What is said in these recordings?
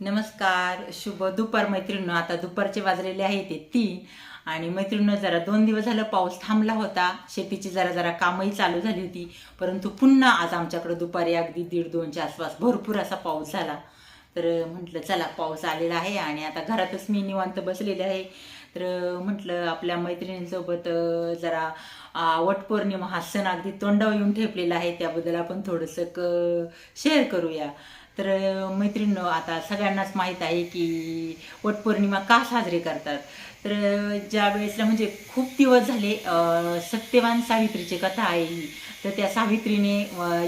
नमस्कार शुभ दुपार मैत्रिणीनं. आता दुपारचे वाजलेले आहे ते तीन. आणि मैत्रिणीनं जरा दोन दिवस झालं पाऊस थांबला होता. शेतीची जरा जरा कामही चालू झाली होती. परंतु पुन्हा आज आमच्याकडे दुपारी अगदी दीड दोनच्या आसपास भरपूर असा पाऊस झाला. तर म्हटलं चला पाऊस आलेला आहे आणि आता घरातच मी निवांत बसलेले आहे. तर म्हटलं आपल्या मैत्रिणींसोबत जरा वटपौर्णिमा हा सण अगदी तोंडावर येऊन ठेपलेला आहे. त्याबद्दल आपण थोडंसं क शेअर करूया. तर मैत्रिणीनं आता सगळ्यांनाच माहीत आहे की वटपौर्णिमा का साजरी करतात? तर ज्या वेळेसला म्हणजे खूप दिवस झाले सत्यवान सावित्रीची कथा आहे ही तर त्या सावित्रीने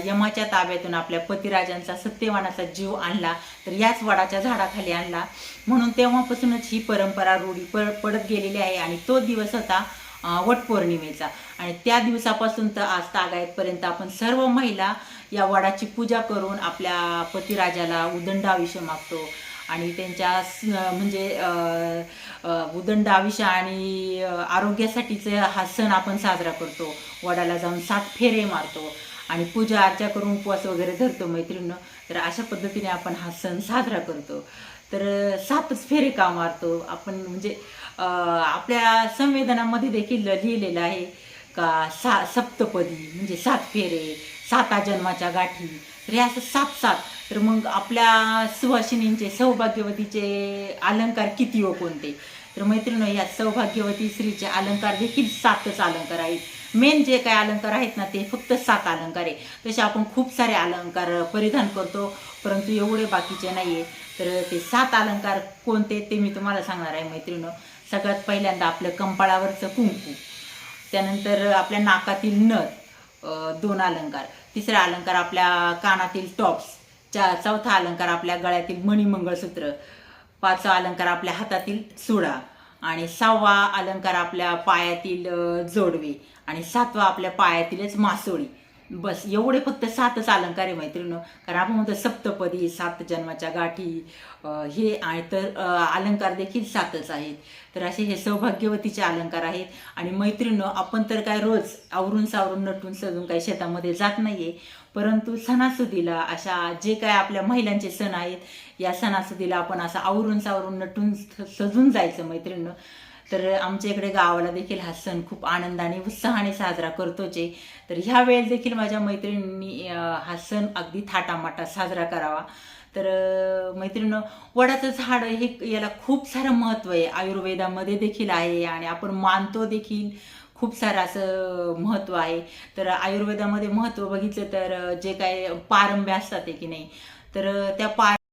यमाच्या ताब्यातून आपल्या पतिराजांचा सत्यवानाचा जीव आणला तर याच वडाच्या झाडाखाली आणला. म्हणून तेव्हापासूनच ही परंपरा रूढी प पडत गेलेली आहे आणि तो दिवस होता वटपौर्णिमेचा. आणि त्या दिवसापासून तर आज तागायतपर्यंत आपण सर्व महिला या वडाची पूजा करून आपल्या पतिराजाला उदंड आयुष्य मागतो. आणि त्यांच्या म्हणजे उदंडाविषय उदंड आयुष्य आणि आरोग्यासाठीचं हा सण आपण साजरा करतो. वडाला जाऊन सात फेरे मारतो. आणि पूजा अर्चा करून उपवास वगैरे धरतो मैत्रिणीनं. तर अशा पद्धतीने आपण हा सण साजरा करतो. तर सातच फेरे का मारतो? आपण म्हणजे आपल्या संवेदनामध्ये देखील लिहिलेलं आहे का सा सप्तपदी म्हणजे सात फेरे साता जन्माच्या गाठी. तर हे असं सात सात तर मग आपल्या सुवासिनींचे सौभाग्यवतीचे अलंकार किती व कोणते? तर मैत्रिणी या सौभाग्यवती स्त्रीचे अलंकार देखील सातच अलंकार आहेत. मेन जे काय अलंकार आहेत ना ते फक्त सात अलंकार आहे. तसे आपण खूप सारे अलंकार परिधान करतो परंतु एवढे बाकीचे नाही आहे तर ते सात अलंकार कोणते ते मी तुम्हाला सांगणार आहे मैत्रिणी सगळ्यात पहिल्यांदा आपलं कंपाळावरचं कुंकू. त्यानंतर आपल्या नाकातील नथ दोन अलंकार. तिसरा अलंकार आपल्या कानातील टॉप्स. चा चौथा अलंकार आपल्या गळ्यातील मणिमंगळसूत्र. पाचवा अलंकार आपल्या हातातील सुडा. आणि सहावा अलंकार आपल्या पायातील जोडवे. आणि सातवा आपल्या पायातीलच मासोळी. बस एवढे फक्त सातच अलंकार आहे मैत्रिणीनं. कारण आपण म्हणतो सप्तपदी सात जन्माच्या गाठी हे आणि तर अलंकार देखील सातच आहेत. तर असे हे सौभाग्यवतीचे अलंकार आहेत. आणि मैत्रिणीनं आपण तर काय रोज आवरून सावरून नटून सजून काही शेतामध्ये जात नाहीये. परंतु सणासुदीला अशा जे काय आपल्या महिलांचे सण आहेत या सणासुदीला आपण असं आवरून सावरून नटून स- सजून जायचं मैत्रिणीनं. तर आमच्या इकडे गावाला देखील हा सण खूप आनंदाने उत्साहाने साजरा करतोच आहे. तर ह्या वेळेस देखील माझ्या मैत्रिणींनी हा सण अगदी थाटामाटात साजरा करावा. तर मैत्रिणं मैत्रिणीनं वडाचं झाड हे याला खूप सारं महत्त्व आहे. आयुर्वेदामध्ये देखील आहे आणि आपण मानतो देखील खूप सारं असं महत्त्व आहे. तर आयुर्वेदामध्ये महत्त्व बघितलं तर जे काय पारंब्या असतात आहे की नाही? तर त्या पार